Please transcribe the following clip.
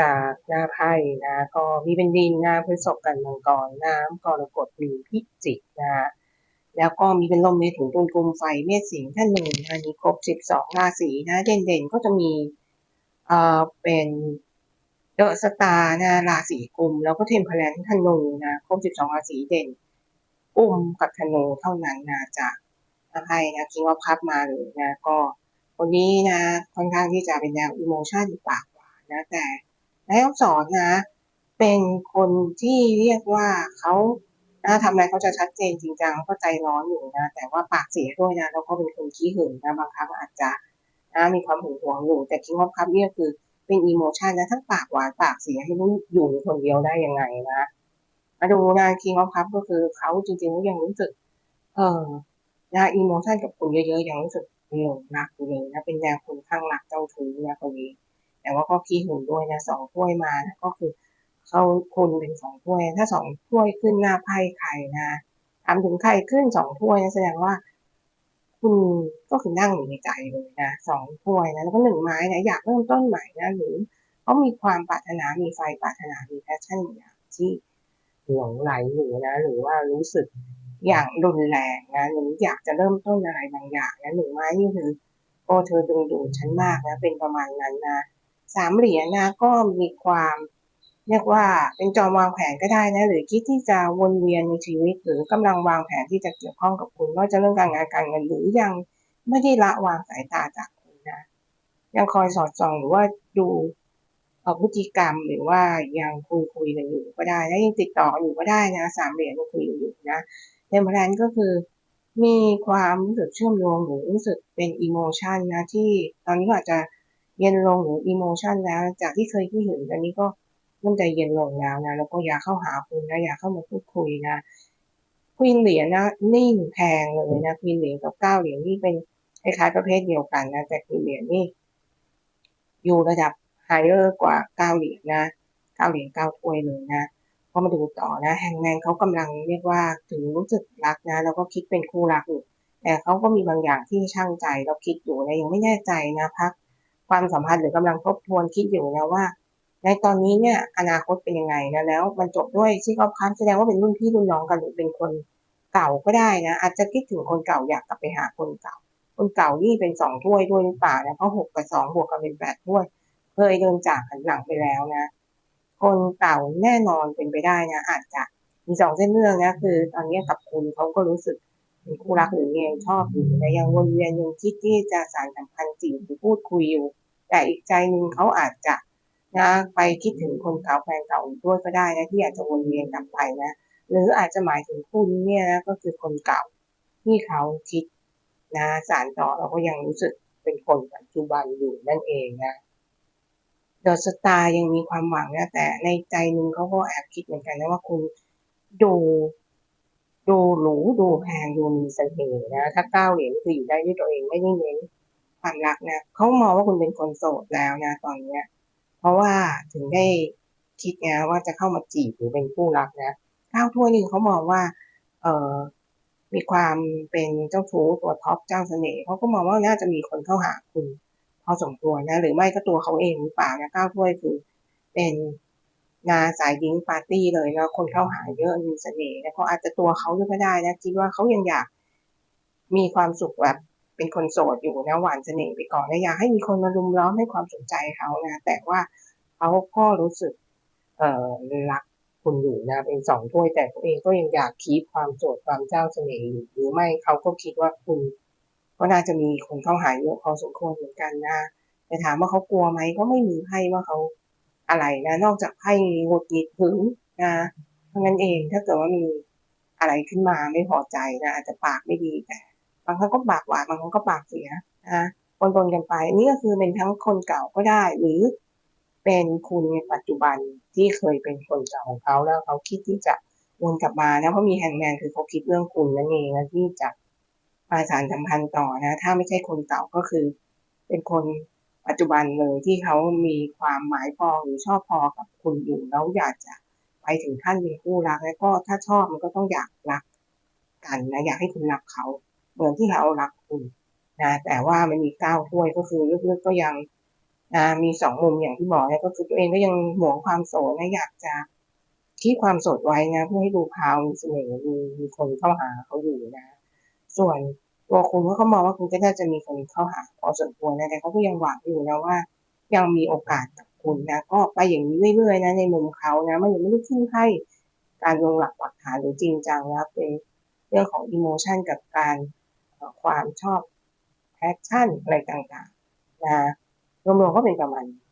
จากหน้าไพ่นะก็มีเป็นดินนะพฤษภกันมังกรน้ำกรกฎมีพิจิกนะแล้วก็มีเป็นลมในถุงตุนกลมไฟเมษสิงห์ท่านหนึ่งนะมีครบสิบสองราศีนะเด่นๆก็จะมีเอ่อเป็นเดอะสตาร์นะราศีกุม แล้วก็เทมเพลนธนูนะครบสิบสองราศีเด่นกุมกับธนูเท่านั้นนะจากนาไพ่นะคิงว่าพับมาเลยนะก็คนนี้นะค่อนข้างที่จะเป็นแนวอิโมชันปากหวา นะแต่นายกสอนนะ เป็นคนที่เรียกว่าเขานะทำอะไรเขาจะชัดเจนจริงจังก็ใจร้อนอยู่นะ แต่ว่าปากเสียด้วยนะแล้วก็เป็นคนขี้หึงนะบางครั้งอาจจะนะมีความหึงหวงอยู่แต่คิงว่าพับเนี่ยคือเป็นอิโมชันนะทั้งปากหวานปากเสียให้รู้อยู่คนเดียวได้ยังไงนะมาดูนะคิงว่าพับก็คือเขาจริงๆแล้วยังรู้สึก เออนะอิโมชันกับคุณเยอะๆยังรู้สึกหลงรักอยู่เลยนะเป็นแนวคนข้างรักเจ้าชู้นะคนนี้ แต่ว่าก็ขี้หึงด้วยนะสองถ้วยมานะก็คือเขาคุณเป็นสองถ้วย ถ้าสองถ้วยขึ้นหน้าไพ่ไข่นะทำถึงไข่ขึ้นสองถ้วยนะแสดงว่าคุณก็คือนั่งอยู่ในใจเลยนะสองถ้วยนะแล้วก็หนึ่งไม้นะอยากเริ่มต้นใหม่นะหรือเขามีความปรารถนามีไฟปรารถนามีแพชชั่นอย่างที่หลงไหลอยู่นะ หรือว่ารู้สึกอย่างรุนแรงนะหรืออยากจะเริ่มต้นอะไรบางอย่างนะหนึ่งไม้นี่คือโอ้เธอดึงดูดฉันมากนะเป็นประมาณนั้นนะ สามเหรียญนะก็มีความเรียกว่าเป็นจอมวางแผนก็ได้นะหรือคิดที่จะวนเวียนในชีวิต หรือกำลังวางแผนที่จะเกี่ยวข้องกับคุณว่าจะเรื่องการงานการเงินหรือยังไม่ได้ละวางสายตาจากคุณนะยังคอยสอดส่องหรือว่าดูพฤติกรรมหรือว่ายังคุยคุยกันอยู่ก็ได้และยังติดต่ออยู่ก็ได้นะสามเหรียญยังคุยอยู่นะเทมเพลนก็คือมีความรู้สึกเชื่อมโยงหรือรู้สึกเป็นอิโมชันนะที่ตอนนี้อาจจะ เย็นลงหรืออิโมชันแล้ว จากที่เคยที่ห็นตอนนี้ก็เริ่มใจเย็นลงแล้วนะ แล้วก็อยากเข้าหาคุณนะอยากเข้ามาพูดคุยนะควีนเหรียญนะนิ่งแพงเลยนะควีนเหรียญกับเก้าเหรียญนี่เป็นคล้ายๆประเภทเดียวกันนะ แต่ควีนเหรียญนี่อยู่ระดับไฮเออร์กว่าเก้าเหรียญนะเก้าเหรียญเก้าถ้วยเลยนะพอมาดูต่อนะ แฮงแมนเขากำลังเรียกว่าถึงรู้สึกรักนะ แล้วก็คิดเป็นคู่รักอยู่แต่เขาก็มีบางอย่างที่ช่างใจแล้วคิดอยู่นะยังไม่แน่ใจนะพัก ความสัมพันธ์หรือกำลังทบทวนคิดอยู่นะว่า ในตอนนี้เนี่ยอนาคตเป็นยังไงนะแล้ว มันจบด้วยที่เขาคันแสดงว่าเป็นรุ่นพี่รุ่นน้องกันหรือเป็นคนเก่าก็ได้นะ อาจจะคิดถึงคนเก่าอยากกลับไปหาคนเก่า คนเก่านี่เป็นสองถ้วยด้วยหรือเปล่านะเพราะหกกับสองบวกกันเป็นแปดถ้วย เคยเดินจากกันหลังไปแล้วนะ คนเก่าแน่นอนเป็นไปได้นะ อาจจะมีสองเส้นเรื่องนะคือตอนนี้กับคุณเขาก็รู้สึก เป็นคู่รักหรือยังชอบอยู่แต่ยังวนเวียนยังคิดที่จะสานสัมพันธ์จริงหรือพูดคุยอยู่ แต่อีกใจหนึ่งเขาอาจจะนะไปคิดถึงคนเก่าแฟนเก่าด้วยก็ได้นะที่อาจจะวนเวียนกลับไปนะหรืออาจจะหมายถึงคุณเนี่ยนะก็คือคนเก่าที่เขาคิดนะสารต่อเราก็ยังรู้สึกเป็นคนปัจจุบันอยู่นั่นเองนะเดอสตายังมีความหวังนะแต่ในใจหนึ่งเขาก็แอบคิดเหมือนกันนะว่าคุณดู ดูหรูดูแพงดูมีเสน่ห์นะ ถ้าเก้าเหรียญคืออยู่ได้ด้วยตัวเองไม่ได้เน้นความรักนะเขามองว่าคุณเป็นคนโสดแล้วนะตอนเนี้ย เพราะว่าถึงได้คิดไงว่าจะเข้ามาจีบหรือเป็นคู่รักนะเก้าถ้วยนี่เขามองว่า เออมีความเป็นเจ้าชู้ตัวท็อปเจ้าเสน่ห์เขาก็มองว่าน่าจะมีคนเข้าหาคุณพอสมควรนะ หรือไม่ก็ตัวเขาเองหรือเปล่านะเก้าถ้วยคือ เป็น งานสายดิ้งปาร์ตี้เลยนะคนเข้าหาเยอะมีเสน่ห์แล้วก็อาจจะตัวเขาด้วยก็ได้นะคิดว่าเขายังอยากมีความสุขแบบเป็นคนโสดอยู่นะหวานเสน่ห์ไปก่อนนะอยากให้มีคนมารุมล้อมให้ความสนใจเขานะแต่ว่าเขาก็รู้สึก เอ่อรักคุณอยู่นะเป็นสองถ้วยแต่ตัวเองก็ยังอยากคีบความโสดความเจ้าเสน่ห์อยู่หรือไม่เขาก็คิดว่าคุณก็น่าจะมีคนเข้าหาเยอะพอสมควรเหมือนกันนะแต่ถามว่าเขากลัวไหมก็ไม่มีไพ่ว่าเขา อะไรนะนอกจากไพ่หงุดหงิดหึงนะเพราะงั้นเองถ้าเกิดว่ามีอะไรขึ้นมาไม่พอใจนะอาจจะปากไม่ดีแต่บางครั้งก็ปากหวานบางครั้งก็ปากเสียนะปนๆกันไปนี่ก็คือเป็นทั้งคนเก่าก็ได้ หรือเป็นคุณในปัจจุบันที่เคยเป็นคนเก่าของเขาแล้วเขาคิดที่จะวนกลับมานะเพราะมีแฮงแมนคือเขาคิดเรื่องคุณนั่นเองนะที่จะมาสารสัมพันธ์ต่อนะ ถ้าไม่ใช่คนเก่าก็คือ เป็นคน ปัจจุบันเลยที่เขามีความหมายพอหรือชอบพอกับคุณอยู่แล้วอยากจะไปถึงขั้นเป็นคู่รัก แล้วก็ถ้าชอบมันก็ต้องอยากรักกันนะอยากให้คุณรักเขาเหมือนที่เขารักคุณนะแต่ว่ามันมีเก้าถ้วยก็คือเลึกๆก็ยังนะมีสองมุมอย่างที่บอกนะก็คือตัวเองก็ยังหวงความโสดนะอยากจะคีบความโสดไว้นะเพื่อให้ดูพาวมีเสน่ห์มีมีคนเข้าหาเขาอยู่นะ ส่วน ตัวคุณเขามองว่าคุณก็น่าจะมีคนเข้าหาพอสมควรนะแต่เขาก็ยังหวังอยู่นะว่า ยังมีโอกาสกับคุณนะก็ไปอย่างนี้เรื่อยๆนะในมุมเขานะมันยังไม่ได้ขึ้นให้การลงหลักปักฐานหรือจริงจังนะเป็นเรื่องของอิโมชันกับการความชอบแพชชั่นอะไรต่างๆนะรวมๆก็เป็นประมาณนี้